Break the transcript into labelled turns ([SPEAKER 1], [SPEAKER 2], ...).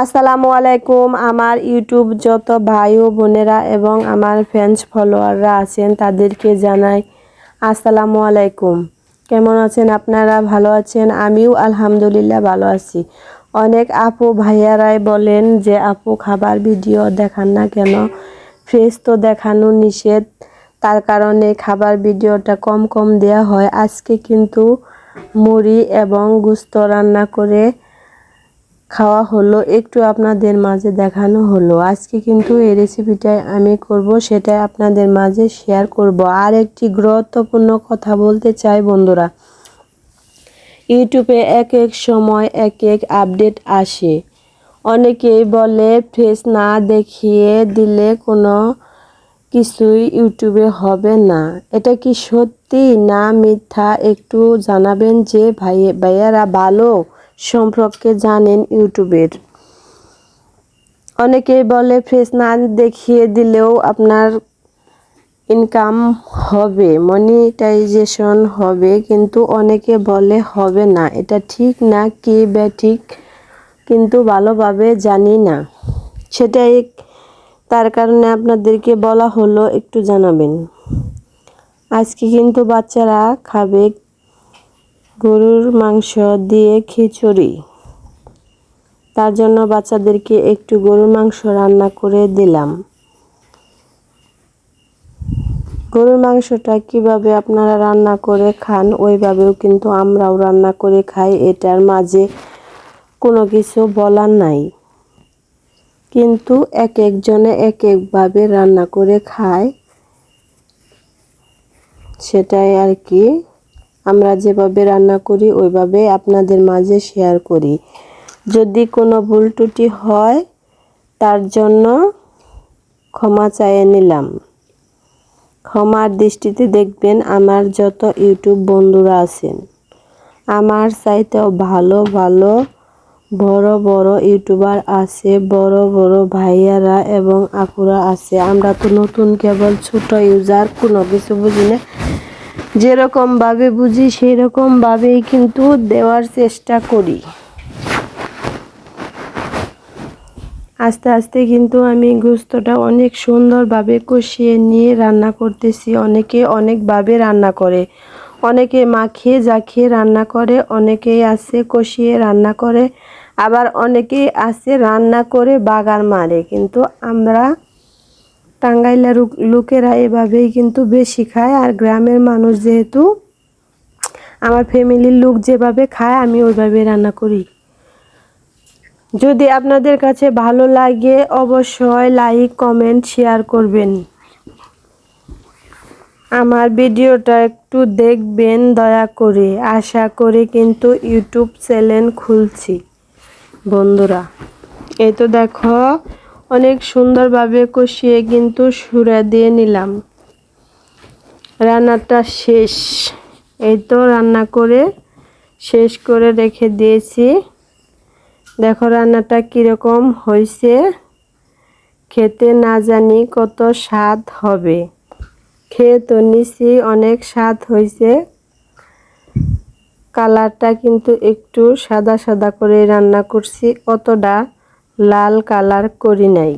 [SPEAKER 1] আসসালামু আলাইকুম। আমার ইউটিউব যত ভাই ও বোনেরা এবং আমার ফ্যান্স ফলোয়াররা আছেন, তাদেরকে জানাই আসসালামু আলাইকুম। কেমন আছেন আপনারা? ভালো আছেন? আমিও আলহামদুলিল্লাহ ভালো আছি। অনেক আপু ভাইয়ারাই বলেন যে, আপু, খাবার ভিডিও দেখান না কেন? ফ্রেশ তো দেখানো নিষেধ। তার কারণে খাবার ভিডিওটা কম কম দেয়া হয়। আজকে কিন্তু মুড়ি এবং গুস্ত রান্না করে খাওয়া হলো, একটু আপনাদের মাঝে দেখানো হলো। আজকে কিন্তু এই রেসিপিটাই আমি করব, সেটাই আপনাদের মাঝে শেয়ার করব। আর একটি গুরুত্বপূর্ণ কথা বলতে চাই বন্ধুরা। ইউটিউবে এক এক সময় এক এক আপডেট আসে। অনেকেই বলে ফেস না দেখিয়ে দিলে কোনো কিছুই ইউটিউবে হবে না। এটা কি সত্যি না মিথ্যা একটু জানাবেন যে ভাই ভাইয়ারা ভালো? সম্পর্কে জানেন ইউটিউবের। অনেকেই বলে ফেস না দেখিয়ে দিলেও আপনার ইনকাম হবে মনিটাইজেশন হবে, কিন্তু অনেকে বলে হবে না। এটা ঠিক না, কি বা ঠিক, কিন্তু ভালোভাবে জানি না। সেটাই তার কারণে আপনাদেরকে বলা হলো, একটু জানাবেন। আজকে কিন্তু বাচ্চারা খাবে গরুর মাংস দিয়ে খিচুড়ি। তার জন্য বাচ্চাদেরকে একটু গরুর মাংস রান্না করে দিলাম। গরুর মাংসটা কীভাবে আপনারা রান্না করে খান, ওইভাবেও কিন্তু আমরাও রান্না করে খাই। এটার মাঝে কোনো কিছু বলার নাই। কিন্তু এক একজনে এক একভাবে রান্না করে খায়। সেটাই আর কি। আমরা যেভাবে রান্না করি, ওইভাবে আপনাদের মাঝে শেয়ার করি। যদি কোনো ভুল ত্রুটি হয়, তার জন্য ক্ষমা চাইয়ে নিলাম। ক্ষমার দৃষ্টিতে দেখবেন আমার যত ইউটিউব বন্ধুরা আছেন, আমার চাইতেও ভালো ভালো, বড় বড় ইউটিউবার আছে, বড় বড় ভাইয়ারা এবং আপুরা আছে। আমরা তো নতুন কেবল ছোট ইউজার কোনো কিছু বুঝি না। যেরকমভাবে বুঝি সেই রকমভাবেই কিন্তু দেওয়ার চেষ্টা করি। আস্তে আস্তে কিন্তু আমি গুস্তটা অনেক সুন্দরভাবে কষিয়ে নিয়ে রান্না করতেছি। অনেকে অনেকভাবে রান্না করে। অনেকে মাখিয়ে জাখিয়ে রান্না করে, অনেকেই আছে কষিয়ে রান্না করে, আবার অনেকেই আছে রান্না করে বাগার মারে। কিন্তু আমরা টাঙ্গাইলা লোকেরা এভাবেই কিন্তু বেশি খায়। আর গ্রামের মানুষ যেহেতু, আমার ফ্যামিলির লোক যেভাবে খায়, আমি ওইভাবে রান্না করি। যদি আপনাদের কাছে ভালো লাগে, অবশ্যই লাইক, কমেন্ট, শেয়ার করবেন। আমার ভিডিওটা একটু দেখবেন দয়া করে। আশা করে কিন্তু ইউটিউব চ্যানেল খুলছি। বন্ধুরা, এই তো দেখো অনেক সুন্দরভাবে কষিয়ে কিন্তু সুরে দিয়ে নিলাম। রান্নাটা শেষ। এই তো রান্না করে শেষ করে রেখে দিয়েছি। দেখো রান্নাটা কীরকম হয়েছে। খেতে না জানি কত স্বাদ হবে। খেয়ে তো নিছি, অনেক স্বাদ হয়েছে। কালারটা কিন্তু একটু সাদা সাদা করে রান্না করছি, অতটা লাল কালার করি নাই।